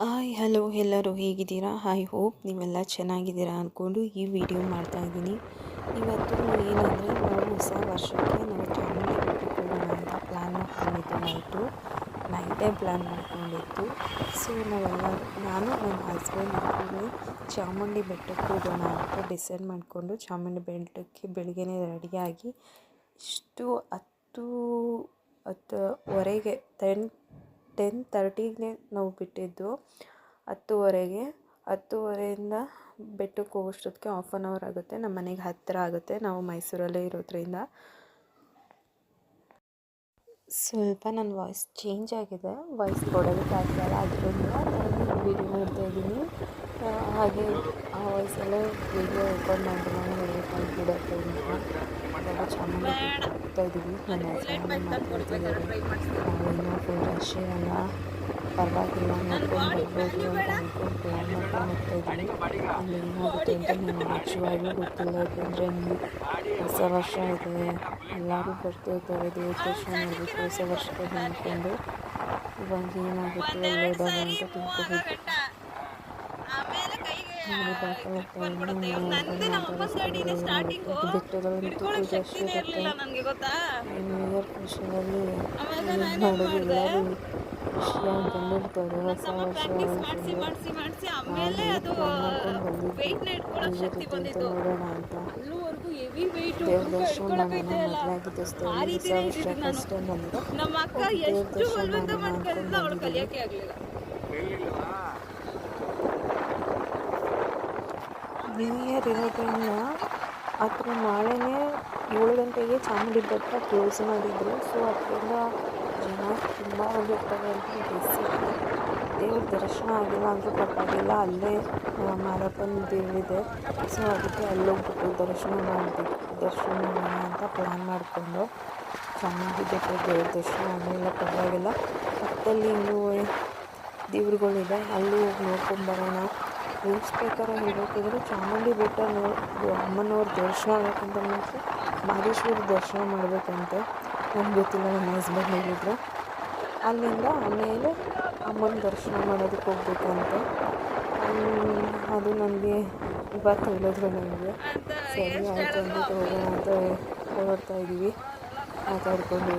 Hi hello ಎಲ್ಲರೂ ಹೇಗಿದ್ದೀರಾ? I hope ನೀವೆಲ್ಲ ಚೆನ್ನಾಗಿದ್ದೀರಾ ಅಂದ್ಕೊಂಡು ಈ ವಿಡಿಯೋ ಮಾಡ್ತಾ ಇದ್ದೀನಿ. ಇವತ್ತು ಏನಂದರೆ ನಾವು ಹೊಸ ವರ್ಷಕ್ಕೆ ನಾವು ಚಾಮುಂಡಿ ಬೆಟ್ಟಕ್ಕೆ ಹೋಗೋಣ ಅಂತ ಪ್ಲ್ಯಾನ್ ಮಾಡ್ಕೊಂಡಿದ್ದು ನೈಟು ನೈಟೇ ಪ್ಲ್ಯಾನ್ ಮಾಡ್ಕೊಂಡಿತ್ತು ಸೊ ನಾವೆಲ್ಲ, ನಾನು, ನನ್ನ ಹಸ್ಬೆಂಡ್ ಮಕ್ಕಳು ಚಾಮುಂಡಿ ಬೆಟ್ಟಕ್ಕೆ ಹೋಗೋಣ ಅಂತ ಡಿಸೈಡ್ ಮಾಡಿಕೊಂಡು ಚಾಮುಂಡಿ ಬೆಟ್ಟಕ್ಕೆ ಬೆಳಿಗ್ಗೆನೇ ರೆಡಿಯಾಗಿ ಇಷ್ಟು ಹತ್ತು ಹತ್ತುವರೆಗೆ ಟೆನ್ ಟೆನ್ ತರ್ಟಿಗೆ ನಾವು ಬಿಟ್ಟಿದ್ದು ಹತ್ತುವರೆಗೆ. ಹತ್ತುವರೆಯಿಂದ ಬೆಟ್ಟಕ್ಕೆ ಹೋಗೋಷ್ಟೊತ್ತಿಗೆ ಹಾಫ್ ಆನ್ ಅವರ್ ಆಗುತ್ತೆ. ನಮ್ಮ ಮನೆಗೆ ಹತ್ತಿರ ಆಗುತ್ತೆ. ನಾವು ಮೈಸೂರಲ್ಲೇ ಇರೋದ್ರಿಂದ. ಸ್ವಲ್ಪ ನನ್ನ ವಾಯ್ಸ್ ಚೇಂಜ್ ಆಗಿದೆ. ವಾಯ್ಸ್ ಕೊಡೋದಕ್ಕಾಗಲ್ಲ ಅದರಿಂದ ನಾನು ವೀಡಿಯೋ ಮಾಡ್ತಾ ಇದ್ದೀನಿ. ಹಾಗೆ ಆ ವಾಯ್ಸಲ್ಲೇ ವೀಡಿಯೋ ಓಪನ್ ಮಾಡಿದ್ರೆ ನಾನು ಹೇಳಬೇಕಾಗಿಬಿಡುತ್ತೆ ಅಂತ ಇವಾಗ ಚೆನ್ನಾಗಿ ಹೋಗ್ತಾ ಇದ್ದೀವಿ. ನನ್ನ ಹಸ್ಬೆಂಡ್ ಮಾತಾಡ್ತಿದ್ದಾರೆ ನಾವೇನೋ ಫುಲ್ ರಶ್ ಇರಲ್ಲ ಪರವಾಗಿಲ್ಲ ನೋಡ್ಕೊಂಡು ಬರ್ಬೋದು ಅಂತ ಅಂದ್ಕೊಂಡು ಪ್ಲ್ಯಾನ್ ಮಾಡ್ಕೊಂಡು ಹೋಗ್ತಾ ಇದ್ದೀನಿ ಅಲ್ಲಿ ಏನಾಗುತ್ತೆ ಅಂತ ನನಗೆ ನಿಜವಾಗ್ಲೂ ಗೊತ್ತಿಲ್ಲ. ಯಾಕೆಂದರೆ ಹೊಸ ವರ್ಷ ಇದೆ. ಎಲ್ಲರೂ ಬರ್ತಿರ್ತಾರೆ ದೇವ್ರ ದರ್ಶನ ಮಾಡಬೇಕು ಹೊಸ ವರ್ಷಕ್ಕೆ ಅಂದ್ಕೊಂಡು ಇವಾಗ ಏನಾಗುತ್ತೆ ಅಂತ ತಿಳ್ಕೊಬೇಕು. ಬೆಟ್ಟಗಳಂತೂ ರಶ್ ಇರುತ್ತೆ ನೋಡೋದು ಎಲ್ಲರೂ ಖುಷಿಯಾಗಿ ಬಂದಿರ್ತಾರೆ ಹೊಸ ವರ್ಷ ಬಂದಿದ್ದೆ ಅಂತ ನೋಡೋಣ ಅಂತ ದೇವ್ರ ದರ್ಶನ ಮಾಡೋಣ ಸ್ಥಳದಲ್ಲಿ ಹೊಸ ವರ್ಷ ಫಸ್ಟ್ ಟೈಮ್ ಬಂದಿದೆ ದೇವ್ರ ದರ್ಶನ ಮಾಡೋಣ ಅಂದ್ಕೊಂಡು ನ್ಯೂ ಇಯರ್ ಇರೋದ್ರಿಂದ ಥರ ನಾಳೆನೇ ಏಳು ಗಂಟೆಗೆ ಚಾಮುಂಡಿ ಬೆಟ್ಟ ಕ್ಲೋಸ್ ಮಾಡಿದರು. ಸೊ ಅದರಿಂದ ಜನ ತುಂಬ ಬಂದಿರ್ತಾರೆ ಅಂತ ಗೆಸ್ಸಿದೆ ದೇವ್ರ ದರ್ಶನ ಆಗಿಲ್ಲ ಅಂದರೂ ಪರವಾಗಿಲ್ಲ, ಅಲ್ಲೇ ಮಾರಪ್ಪನ ದೇವಿದೆ ಸೊ ಅದಕ್ಕೆ ಅಲ್ಲೋಗ್ಬಿಟ್ಟು ದರ್ಶನ ಮಾಡಬೇಕು. ದರ್ಶನ ಮಾಡೋಣ ಅಂತ ಪ್ಲ್ಯಾನ್ ಮಾಡಿಕೊಂಡು ಚಾಮುಂಡಿ ಬೆಟ್ಟ ದೇವ್ರ ದರ್ಶನ ಆಗಲಿಲ್ಲ, ಪರವಾಗಿಲ್ಲ. ಪಕ್ಕದಲ್ಲಿ ಇನ್ನೂ ದೇವ್ರುಗಳಿದೆ ಅಲ್ಲೂ ಹೋಗಿ ನೋಡ್ಕೊಂಬರೋಣ ರೂಲ್ಸ್ ಪ್ರಕಾರ ಹೇಳಬೇಕಿದ್ರೆ ಚಾಮುಂಡಿ ಬೆಟ್ಟ ನೋಡಿ ಅಮ್ಮನವ್ರ ದರ್ಶನ ಆಗಬೇಕಂತ ಮುಂಚೆ ಮಹದೇಶ್ವರ ದರ್ಶನ ಮಾಡಬೇಕಂತೆ. ನನಗೆ ಗೊತ್ತಿಲ್ಲ ನಮ್ಮ ಹಸ್ಬೆಂಡ್ ಹೇಳಿದ್ರು. ಅಲ್ಲಿಂದ ಆಮೇಲೆ ಅಮ್ಮನ ದರ್ಶನ ಮಾಡೋದಕ್ಕೆ ಹೋಗ್ಬೇಕಂತೆ. ಅದು ನನಗೆ ಇವತ್ತು ಹೇಳಿದ್ರು ನನಗೆ ಸರಿ, ಆಯಿತು ಅಂದ್ಬಿಟ್ಟು ಹೋಗೋಣ ಅಂತ ಹೊರಡ್ತಾ ಇದ್ದೀವಿ. ಮಾತಾಡ್ಕೊಂಡು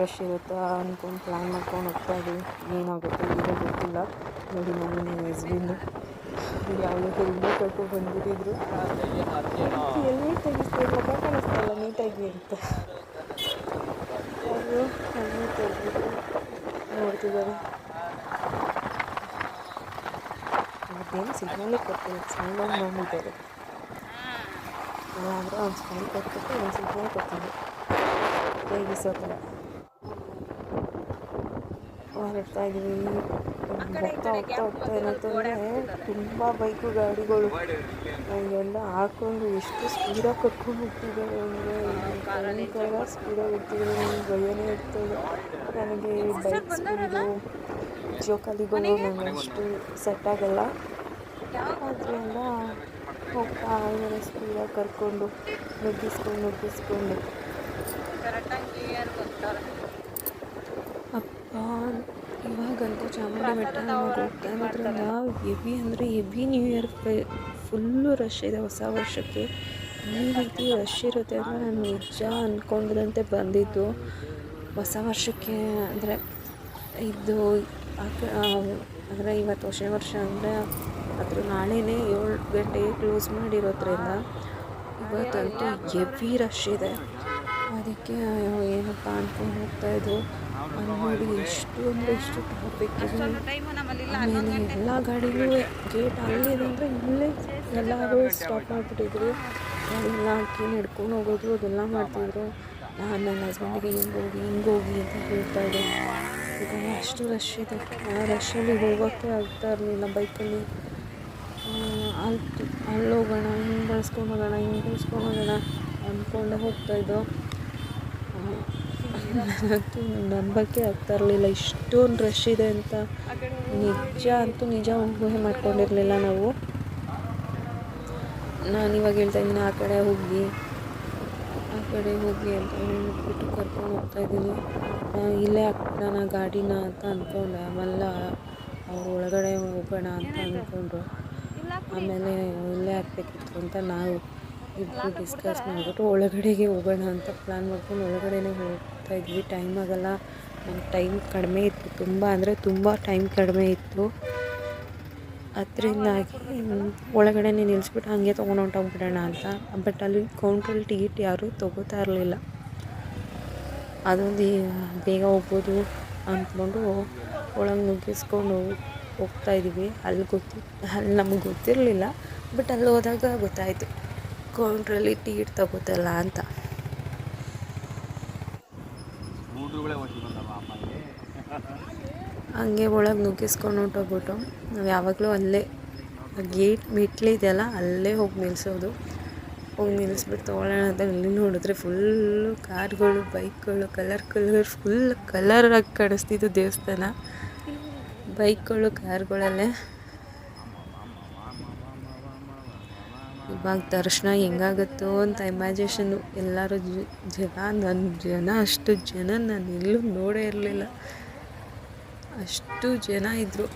ರಶ್ ಇರುತ್ತಾ ಅಂದ್ಕೊಂಡು ಪ್ಲ್ಯಾನ್ ಮಾಡ್ಕೊಂಡು ಹೋಗ್ತಾ ಇದ್ದೀವಿ. ಏನಾಗುತ್ತೆ ಏನೋ ಗೊತ್ತಿಲ್ಲ. ನೋಡಿ ನಾನು ನನ್ನ ಹಸ್ಬೆಂಡು. ಯಾವುದೋ ಹೆಲ್ಮೆಟ್ ಹಾಕೊಂಡು ಬಂದ್ಬಿಟ್ಟಿದ್ರು. ಹೆಲ್ಮೆಟ್ ತೆಗಿಸ್ಬೇಕು? ಮುಖ ಕಾಣಿಸ್ತಲ್ಲ ನೀಟಾಗಿ ಅಂತ ಅವರು ಹೆಲ್ಮೆಟ್ ತೆಗೆದು ನೋಡ್ತಿದ್ದಾರೆ. ಅದೇನು ಸಿಗ್ನಲೇ ಕೊಡ್ತೀನಿ ಸೈಲೆಂಟ್ ಮಾಡಿದ್ದಾರೆ ಇಲ್ಲಾಂದರೆ ಅವ್ನು ಸ್ಮೈಲ್ ಕೊಟ್ಬಿಟ್ಟು ಒಂದು ಸಿಗ್ನಲ್ ಕೊಡ್ತೀನಿ ರೇಗಿಸೋ ಥರ ಹೊರಡ್ತಾ ಇದ್ದೀವಿ ಹೋಗ್ತಾ ಹೋಗ್ತಾ ಹೋಗ್ತಾ ಏನಾಯ್ತಂದರೆ ತುಂಬ ಬೈಕು ಗಾಡಿಗಳು ಎಲ್ಲ ಹಾಕೊಂಡು ಎಷ್ಟು ಸ್ಪೀಡಾಗಿ ಕರ್ಕೊಂಡು ಹೋಗ್ತಿದ್ದಾರೆ ಅಂದರೆ ಭಯಂಕರ ಸ್ಪೀಡಾಗಿ ಹೋಗ್ತಿದ್ದಾರೆ ನನಗೆ ಭಯನೇ ಇರ್ತದೆ. ನನಗೆ ಬೈಕ್ ಸ್ಪೀಡು ಜೋಕಾಲಿಗಳು ನನಗೆ ಅಷ್ಟು ಸೆಟ್ ಆಗಲ್ಲ. ಆದ್ದರಿಂದ ಹೋಗ್ತಾ ಇದ್ದಾರೆ ಸ್ಪೀಡಾಗಿ ಕರ್ಕೊಂಡು ನುಗ್ಗಿಸ್ಕೊಂಡು ನುಗ್ಗಿಸ್ಕೊಂಡು. ಅಪ್ಪ ಇವಾಗಂತೂ ಚಾಮುಂಡಿ ಬೆಟ್ಟ ಹೋಗ್ತಾ ಇರೋದ್ರಿಂದ ಹೆವಿ ಅಂದರೆ heavy new year full rush ಇದೆ ಹೊಸ ವರ್ಷಕ್ಕೆ. ಈ ರೀತಿ ರಶ್ ಇರುತ್ತೆ ಅಂದರೆ ನಾನು ನಿಜ ಅಂದ್ಕೊಂಡಿದ್ದಂತೆ ಬಂದಿದ್ದು. ಹೊಸ ವರ್ಷಕ್ಕೆ ಅಂದರೆ ಇದು ಅಂದರೆ ಇವತ್ತು ಹೊಸ ವರ್ಷ ಅಂದರೆ ಅದ್ರ ನಾಳೆನೇ ಏಳು ಗಂಟೆಗೆ ಕ್ಲೋಸ್ ಮಾಡಿರೋದ್ರಿಂದ ಇವತ್ತಂತೂ ಹೆವಿ ರಶ್ ಇದೆ. ಅದಕ್ಕೆ ಏನಪ್ಪ ಅಂದ್ಕೊಂಡು ಹೋಗ್ತಾಯಿದ್ದು ಅಲ್ಲಿ ನೋಡಿ ಎಷ್ಟು ಅಂದರೆ ಎಷ್ಟು ಟ್ರಾಫಿಕ್ ಆಮೇಲೆ ಎಲ್ಲ ಗಾಡಿಗಳು ಗೇಟ್ ಅಲ್ಲಿದೆ ಅಂದರೆ ಇಲ್ಲೇ ಎಲ್ಲರೂ ಸ್ಟಾಪ್ ಮಾಡಿಬಿಟ್ಟಿದ್ರು. ಎಲ್ಲ ಹಾಕಿ ನಡ್ಕೊಂಡು ಹೋಗೋದು ಅದೆಲ್ಲ ಮಾಡ್ತಿದ್ರು. ನಾನು ನನ್ನ ಹಸ್ಬೆಂಡಿಗೆ ಹಿಂಗೆ ಹೋಗಿ ಅಂತ ಹೇಳ್ತಾ ಇದ್ದೆ ಈಗ ಅಷ್ಟು ರಶ್ ಇದೆ. ಆ ರಶಲ್ಲಿ ಹೋಗೋಕ್ಕೆ ಆಗ್ತಾ ಇರಲಿಲ್ಲ ಬೈಕಲ್ಲಿ ಅಲ್ಲಿ. ಅಲ್ಲೋಗೋಣ, ಹಿಂಗೆ ಬಳಸ್ಕೊಂಡು ಹೋಗೋಣ, ಹಿಂಗೆ ಬಳಸ್ಕೊಂಡು ಹೋಗೋಣ ಅಂದ್ಕೊಂಡು ಹೋಗ್ತಾಯಿದ್ದೋ ನನಗಂತೂ ನಂಬೋಕ್ಕೆ ಆಗ್ತಾ ಇರಲಿಲ್ಲ. ಇಷ್ಟೊಂದು ರಶ್ ಇದೆ ಅಂತ ನಿಜ ಅಂತೂ ನಿಜ ಊಹೆ ಮಾಡ್ಕೊಂಡಿರಲಿಲ್ಲ ನಾವು. ನಾನು ಹೇಳ್ತಾ ಇದ್ದೀನಿ, ಆ ಕಡೆ ಹೋಗಿ, ಆ ಕಡೆ ಹೋಗಿ ಅಂತ ಹೇಳ್ಬಿಟ್ಟು ಕರ್ಕೊಂಡು ಹೋಗ್ತಾ ಇದ್ದೀನಿ. ಇಲ್ಲೇ ಹಾಕ್ಬಿಡೋಣ ಗಾಡಿನ ಅಂತ ಅಂದ್ಕೊಂಡೆ ಆಮೇಲೆ ಅವ್ರು ಒಳಗಡೆ ಹೋಗೋಣ ಅಂತ ಅಂದ್ಕೊಂಡ್ರು ಆಮೇಲೆ ಇಲ್ಲೇ ಹಾಕ್ಬೇಕಿತ್ತು ಅಂತ ನಾವು ಇಬ್ಬರು ಡಿಸ್ಕಸ್ ಮಾಡಿಬಿಟ್ಟು ಒಳಗಡೆಗೆ ಹೋಗೋಣ ಅಂತ ಪ್ಲ್ಯಾನ್ ಮಾಡ್ಕೊಂಡು ಒಳಗಡೆನೇ ಹೋಗ್ತಾ ಇದ್ವಿ ಟೈಮ್ ಆಗಲ್ಲ. ನಮ್ಗೆ ಟೈಮ್ ಕಡಿಮೆ ಇತ್ತು. ತುಂಬ ಅಂದರೆ ತುಂಬ ಟೈಮ್ ಕಡಿಮೆ ಇತ್ತು. ಅದರಿಂದಾಗಿ ಒಳಗಡೆನೇ ನಿಲ್ಲಿಸ್ಬಿಟ್ಟು ಹಂಗೆ ತೊಗೊಂಡು ಹೊಂಟೋಗ್ಬಿಡೋಣ ಅಂತ. ಬಟ್ ಅಲ್ಲಿ ಕೌಂಟ್ರಲ್ಲಿ ಟಿಕೆಟ್ ಯಾರೂ ತೊಗೋತಾ ಇರಲಿಲ್ಲ. ಅದೊಂದು ಬೇಗ ಹೋಗ್ಬೋದು ಅಂದ್ಕೊಂಡು ಒಳಗೆ ನುಗ್ಗಿಸ್ಕೊಂಡು ಹೋಗ್ತಾ ಇದ್ವಿ ಅಲ್ಲಿ ಗೊತ್ತಿ, ಅಲ್ಲಿ ನಮಗೆ ಗೊತ್ತಿರಲಿಲ್ಲ. ಬಟ್ ಅಲ್ಲಿ ಹೋದಾಗ ಗೊತ್ತಾಯಿತು. ಕೌಂಟ್ರಲ್ಲಿ ಟಿಕೆಟ್ ತಗೋತಲ್ಲ ಅಂತ. ಹಂಗೆ ಒಳಗೆ ನುಗ್ಗಿಸ್ಕೊಂಡು ಹೊಟ್ಟೋಗ್ಬಿಟ್ಟು ನಾವು ಯಾವಾಗಲೂ ಅಲ್ಲೇ ಗೇಟ್ ಮೆಟ್ಲಿದೆಯಲ್ಲ ಅಲ್ಲೇ ಹೋಗಿ ನಿಲ್ಲಿಸೋದು ಹೋಗಿ ನಿಲ್ಲಿಸ್ಬಿಟ್ಟು ತೊಗೊಳ್ಳೋಣ ಅಂತ ಇಲ್ಲಿ ನೋಡಿದ್ರೆ ಫುಲ್ಲು ಕಾರ್ಗಳು, ಬೈಕ್ಗಳು ಕಲರ್ ಕಲರ್ ಫುಲ್ ಕಲರಾಗಿ ಕಾಣಿಸ್ತಿದ್ದು ದೇವಸ್ಥಾನ. ಬೈಕ್ಗಳು, ಕಾರ್ಗಳಲ್ಲೇ ಇವಾಗ ದರ್ಶನ ಹೆಂಗಾಗತ್ತೋ ಅಂತ ಇಮ್ಯಾಜಿನೇಷನ್ನು ಎಲ್ಲರೂ ಜ- ಜನ ನನ್ನ ಜನ ಅಷ್ಟು ಜನ ನಾನು ಎಲ್ಲೂ ನೋಡೇ ಇರಲಿಲ್ಲ. ಅಷ್ಟು ಜನ ಇದ್ದರು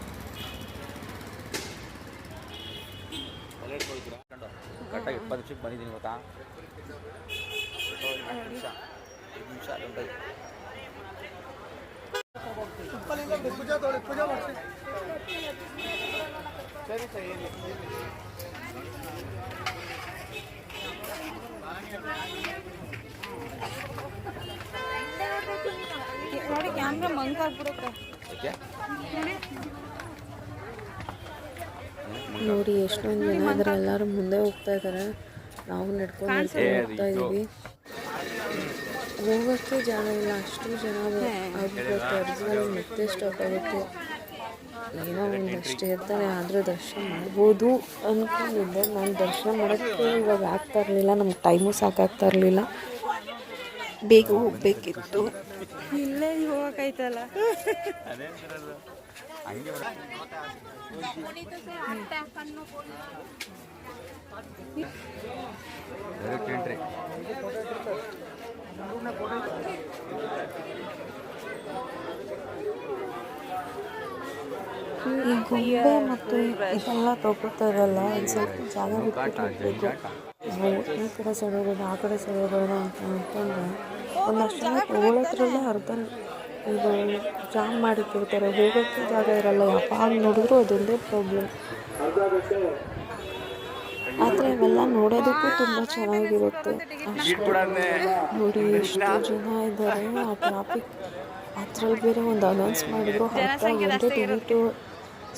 ಕರೆಕ್ಟಾಗಿ ಐದು ನಿಮಿಷ ಅದೊಂದು ನೋಡಿ ಕ್ಯಾಮ್ರಾ ಮಂಕ್ ಆಗ್ಬಿಡುತ್ತೆ. ನೋಡಿ ಎಷ್ಟೊಂದು ಜನ ಇದ್ದಾರೆ ಎಲ್ಲರೂ ಮುಂದೆ ಹೋಗ್ತಾ ಇದ್ದಾರೆ ನಾವು ನಡ್ಕೊಂಡು ನಡ್ಕೊಂಡು ಹೋಗ್ತಾ ಇದ್ದೀವಿ. ಹೋಗೋಕ್ಕೆ ಜಾಗ ಇಲ್ಲ ಅಷ್ಟು ಜನ ಆಗ್ಬಿಡುತ್ತೆ ಅರ್ಜಿಗಳು ಮತ್ತೆ ಸ್ಟಾಪ್ ಆಗುತ್ತೆ. ಏನೋ ಒಂದಷ್ಟು ಇರ್ತಾರೆ ಆದರೂ ದರ್ಶನ ಮಾಡ್ಬೋದು ಅಂದ್ಕೊಂಡಿದ್ದೆ ನಾನು ದರ್ಶನ ಮಾಡೋಕ್ಕೆ ಇವಾಗ ಆಗ್ತಾ ಇರಲಿಲ್ಲ ನಮ್ಗೆ ಟೈಮು ಸಾಕಾಗ್ತಾ ಇರಲಿಲ್ಲ. ಬೇಗ ಹೋಗ್ಬೇಕಿತ್ತು. ಇಲ್ಲೇ ಹೋಗಕ್ಕಾಯ್ತಲ್ಲ ಎಂಟ್ರಿ ಈ ಗೊಂಬೆ ಮತ್ತು ಇದೆಲ್ಲ ತಗೋತಾರಲ್ಲ ಒಂದು ಸ್ವಲ್ಪ ಜಾಗ ನಾವು ಈ ಕಡೆ ಸೈಡ್ ಆ ಕಡೆ ಸೈಡ್ ಅಂತ ಅಂದ್ಕೊಂಡ್ರೆ ಒಂದಷ್ಟು ಜನ ತಗೊಳ್ಳೋದ್ರಲ್ಲೇ ಅರ್ಧ ಇದು ಜಾಮ್ ಮಾಡಿಟ್ಟಿರ್ತಾರೆ. ಹೋಗೋಕ್ಕೆ ಜಾಗ ಇರಲ್ಲ. ಯಾವಾಗ ನೋಡಿದ್ರು ಅದೊಂದೇ ಪ್ರಾಬ್ಲಮ್ ಆದರೆ ಇವೆಲ್ಲ ನೋಡೋದಕ್ಕೂ ತುಂಬ ಚೆನ್ನಾಗಿರುತ್ತೆ. ನೋಡಿ ಎಷ್ಟು ಜನ ಇದ್ದಾರೆ. ಆ ಟ್ರಾಫಿಕ್ ಅದ್ರಲ್ಲಿ ಬೇರೆ ಒಂದು ಅನೌನ್ಸ್ ಮಾಡಿದ್ರು ಅರ್ಧ ಒಂದೇ ಟಿಕೆಟು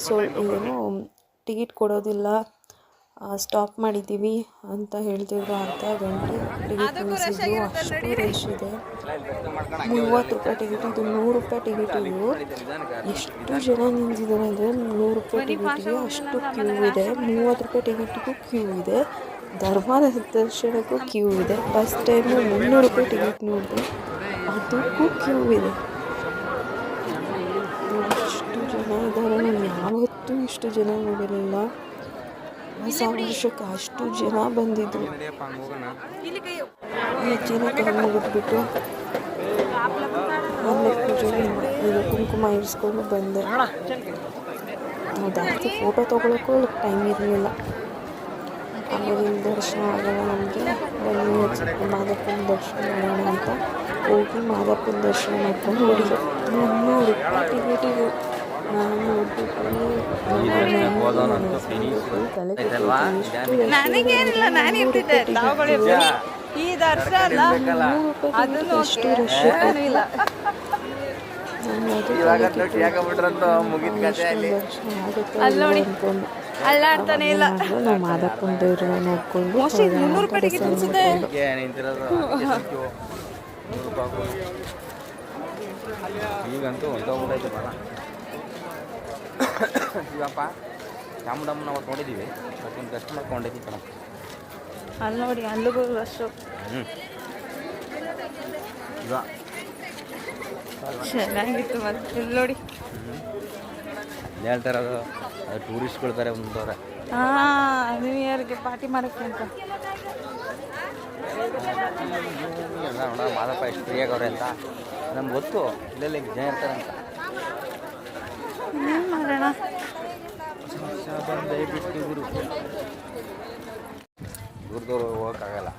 ಸೊ ಏನು ಟಿಕೆಟ್ ಕೊಡೋದಿಲ್ಲ. ಸ್ಟಾಪ್ ಮಾಡಿದ್ದೀವಿ ಅಂತ ಹೇಳ್ತಿದ್ರು ಅರ್ಧ ಗಂಟೆ ಟಿಕೆಟ್ ನಿಲ್ಲಿಸಿದ್ರು ಅಷ್ಟು ರೇಷ್ ಇದೆ. ಮೂವತ್ತು ರೂಪಾಯಿ ಟಿಕೆಟ್ ಇದು ನೂರು ರೂಪಾಯಿ ಟಿಕೆಟ್ ಇದು ಎಷ್ಟು ಜನ ನಿಂತಿದ್ದಾರೆ ಅಂದರೆ ನೂರು ರೂಪಾಯಿ ಟಿಕೆಟಿಗೆ ಅಷ್ಟು ಕ್ಯೂ ಇದೆ. ಮೂವತ್ತು ರೂಪಾಯಿ ಟಿಕೆಟಿಗೂ ಕ್ಯೂ ಇದೆ. ಧರ್ಮದ ದರ್ಶನಕ್ಕೂ ಕ್ಯೂ ಇದೆ. ಫಸ್ಟ್ ಟೈಮು ಮುನ್ನೂರು ರೂಪಾಯಿ ಟಿಕೆಟ್ ನೋಡಿದೆ ಅದಕ್ಕೂ ಕ್ಯೂ ಇದೆ ಎಷ್ಟು ಜನ ಇದ್ದಾರೆ ನಾನು ಯಾವತ್ತೂ ಇಷ್ಟು ಜನ ನೋಡಿರಲಿಲ್ಲ. ಹೊಸ ವರ್ಷಕ್ಕೆ ಅಷ್ಟು ಜನ ಬಂದಿದ್ರು. ಹೆಚ್ಚಿನ ಹಂಗೆ ಬಿಟ್ಬಿಟ್ಟು ಕುಂಕುಮ ಇರಿಸ್ಕೊಂಡು ಬಂದೆ. ಜಾಸ್ತಿ ಫೋಟೋ ತೊಗೊಳಕ್ಕೂ ಟೈಮ್ ಇರಲಿಲ್ಲ. ಆಮೇಲೆ ದರ್ಶನ ಆಗೋಣ ನಮಗೆ. ಮಾದಪ್ಪನ ದರ್ಶನ ಮಾಡೋಣ ಅಂತ ಹೋಗಿ ಮಾದಪ್ಪನ ದರ್ಶನ ಮಾಡ್ಕೊಂಡು ಹೋಗಿದ್ದು ಮುನ್ನೂರು ಟಿಕೆಟಿಗೆ ನನಗೇನಿಲ್ಲ ನಾನು ಇರ್ತಿದ್ದೆ. ಈ ದರ್ಶನ ಅಲ್ಲ ಅದನ್ನು ರಶ್ ಇಲ್ಲ. ಇವಾಗ ನೋಡಿ ಮುಗಿದ ಕಥೆ ಅಲ್ಲಿ. ನೋಡಿ. ಅಲ್ಲಾಡ್ತಾನೆ ಇಲ್ಲ. ನಾವು ಮಾದಪ್ಪನ ನೋಡ್ಕೊಂಡು ಮೋಸ್ಟ್ಲಿ ಮುನ್ನೂರು ಅಂತ ರೂಪಾಯಿ ಟಿಕೆಟ್ decide ಅನ್ಸುತ್ತೆ ಮಾಡ್ಕೊಂಡು. ಹೀಗೆ ನಿಂತಿರೋದು ಅದಕ್ಕೆ ಸಂಖ್ಯೆ ನೂರು ರೂಪಾಯಿ ಕೊಡು. ಈಗಂತೂ ಹೊಂಟೋಗ್ಬಿಟ್ಟೈತೆ ಡಮ್ ಡಮ್ ನಾವು ತೊಗೊಂಡಿದ್ದೀವಿ ನೋಡಿದ್ದೀವಿ ಅದೊಂದು ಕಷ್ಟ ತೊಗೊಂಡಿದ್ದೀವಿ ಕಣ. ಅಲ್ಲಿ ನೋಡಿ ಅಲ್ಲಿಗೂ ಅಷ್ಟು ಹ್ಞೂ ಚೆನ್ನಾಗಿತ್ತು ಮತ್ತೆ ಇಲ್ಲಿ ನೋಡಿ. ಹೇಳ್ತಾರೆ ಅದು ಅದು ಟೂರಿಸ್ಟ್ಗಳು ಬೇರೆ ಮುಂದವ್ರೆ ಹಾಂ ನ್ಯೂ ಇಯರ್ಗೆ ಪಾರ್ಟಿ ಮಾಡಕ್ಕೆ ಅಂತ. ಮಾದಪ್ಪ ಎಷ್ಟು ಫ್ರೀಯಾಗಿ ಅವ್ರೆ ಅಂತ. ನಮ್ಗೆ ಗೊತ್ತು ಇಲ್ಲೆಲ್ಲ ಜನ ಇರ್ತಾರೆ ಅಂತ ಏನು ಮಾಡೋಣ ಹೋಗೋಕ್ಕಾಗಲ್ಲ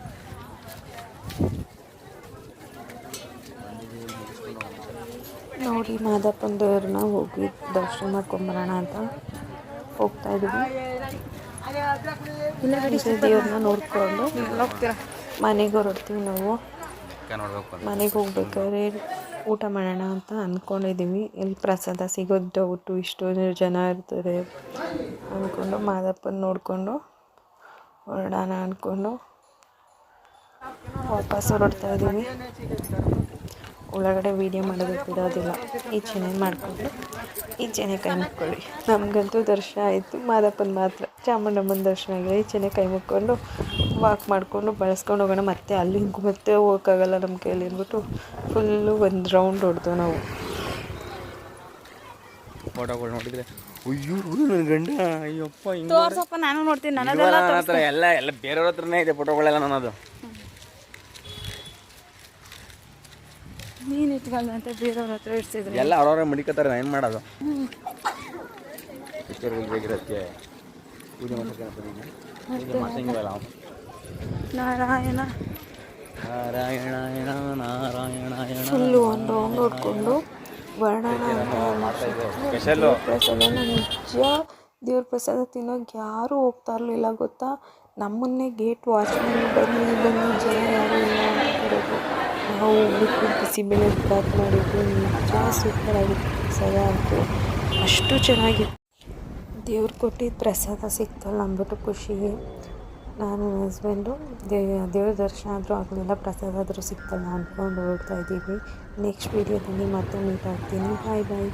ನೋಡಿ ಮಾದಪ್ಪನ ದೇವ್ರನ್ನ ಹೋಗಿ ದರ್ಶನ ಮಾಡ್ಕೊಂಬರೋಣ ಅಂತ ಹೋಗ್ತಾ ಇದ್ದೀವಿ. ದೇವ್ರನ್ನ ನೋಡ್ಕೊಂಡು ಮನೆಗೆ ಹೊರಡ್ತೀವಿ ನಾವು. ಮನೆಗೆ ಹೋಗ್ಬೇಕಾದ್ರೆ ಊಟ ಮಾಡೋಣ ಅಂತ ಅಂದ್ಕೊಂಡಿದ್ದೀವಿ ಇಲ್ಲಿ ಪ್ರಸಾದ ಸಿಗೋದು ಡೌಟು ಇಷ್ಟು ಜನ ಇರ್ತಾರೆ ಅಂದ್ಕೊಂಡು ಮಾದಪ್ಪನ ನೋಡಿಕೊಂಡು ಹೊರಡೋಣ ಅಂದ್ಕೊಂಡು ವಾಪಸ್ ಹೊರಡ್ತಾ ಇದ್ದೀವಿ ಒಳಗಡೆ ವೀಡಿಯೋ ಮಾಡೋದಕ್ಕೆ ಬಿಡೋದಿಲ್ಲ ಈಚೆನೆ ಮಾಡಿಕೊಂಡು ಈಚೆನೆ ಕೈ ಮುಕ್ಕೊಳ್ಳಿ. ನಮಗಂತೂ ದರ್ಶನ ಆಯಿತು. ಮಾದಪ್ಪನ ಮಾತ್ರ. ಚಾಮುಂಡಮ್ಮನ ದರ್ಶನ ಆಗಿಲ್ಲ ಈಚೆನೆ ಕೈ ಮುಕ್ಕೊಂಡು ವಾಕ್ ಮಾಡಿಕೊಂಡು ಬಳಸ್ಕೊಂಡು ಹೋಗೋಣ. ಮತ್ತೆ ಅಲ್ಲಿ ಮತ್ತೆ ಹೋಗೋಕ್ಕಾಗಲ್ಲ ನಮ್ಮ ಕೈಯಲ್ಲಿ ಅಂದ್ಬಿಟ್ಟು ಫುಲ್ಲು ಒಂದು ರೌಂಡ್ ಹೊಡೆದು ನಾವು. ಫೋಟೋಗಳು ನೋಡಿದ್ರೆ ಅಯ್ಯೋ ನನ್ನ ಗಂಡ. ಅಯ್ಯಪ್ಪ ತೋರ್ಸಪ್ಪ ನಾನು ನೋಡ್ತೀನಿ. ನನ್ನದೆಲ್ಲ ನನ್ನ ಹತ್ರ ಎಲ್ಲ ಎಲ್ಲ ಬೇರೆಯವ್ರ ಹತ್ರನೇ ಇದೆ ಫೋಟೋಗಳೆಲ್ಲ ನನ್ನದು. ನೀನು ಇಟ್ಕೊಂಡಂತೆ ಬೇರೆಯವ್ರ ಹತ್ರ ಇಡ್ಸಿದ್ರೆ. ಎಲ್ಲ ಅವ್ರವ್ರ ಮಡಿಕತ್ತಾರೆ ಏನು ಮಾಡೋದು? ಪಿಕ್ಚರ್ಗಳು ಬೇಕಿರೋದಕ್ಕೆ ಪೂಜೆ ಮಾಡ್ಸಕ್ಕೆ ನಾರಾಯಣ. ನಾರಾಯಣ ನಾರಾಯಣಾಯಣ. ಫುಲ್ಲು ಒಂದು ರೌಂಡ್ ಹೊಡ್ಕೊಂಡು ವರ್ಣನ ಪ್ರಸಾದ ನಿಜ ದೇವ್ರ ಪ್ರಸಾದ ತಿನ್ನೋಕೆ ಯಾರೂ ಹೋಗ್ತಾ ಇರಲಿಲ್ಲ ಗೊತ್ತಾ? ನಮ್ಮನ್ನೇ ಗೇಟ್ ವಾಚ್ಮನ್ ಬನ್ನಿ ಬನ್ನಿ ಜನ ಯಾರು ಇಲ್ಲ ಅಂತ ಕರೆದು ನಾವು ಹೋಗ್ಬಿಟ್ಟು ಬಿಸಿಬೇಳೆ ಬಾತ್ ಮಾಡಿದ್ವಿ ನಿಜ ಸೂಪರ್ ಆಗಿತ್ತು ಪ್ರಸಾದ ಅಂತೂ. ಅಷ್ಟು ಚೆನ್ನಾಗಿತ್ತು. ದೇವ್ರು ಕೊಟ್ಟಿದ್ದ ಪ್ರಸಾದ ಸಿಕ್ತಲ್ಲ ಅಂದ್ಬಿಟ್ಟು ಖುಷಿಗೆ ನಾನು ಹಸ್ಬೆಂಡು ದೇವ್ರ ದರ್ಶನ ಆದರೂ ಆಗಲಿಲ್ಲ, ಪ್ರಸಾದ ಆದರೂ ಸಿಕ್ತಲ್ಲ ಅಂದ್ಕೊಂಡು ಹೊರಡ್ತಾ ಇದ್ದೀವಿ. ನೆಕ್ಸ್ಟ್ ವೀಡಿಯೋದಲ್ಲಿ ಮತ್ತೆ ಮೀಟ್ ಆಗ್ತೀನಿ. ಬಾಯ್ ಬಾಯ್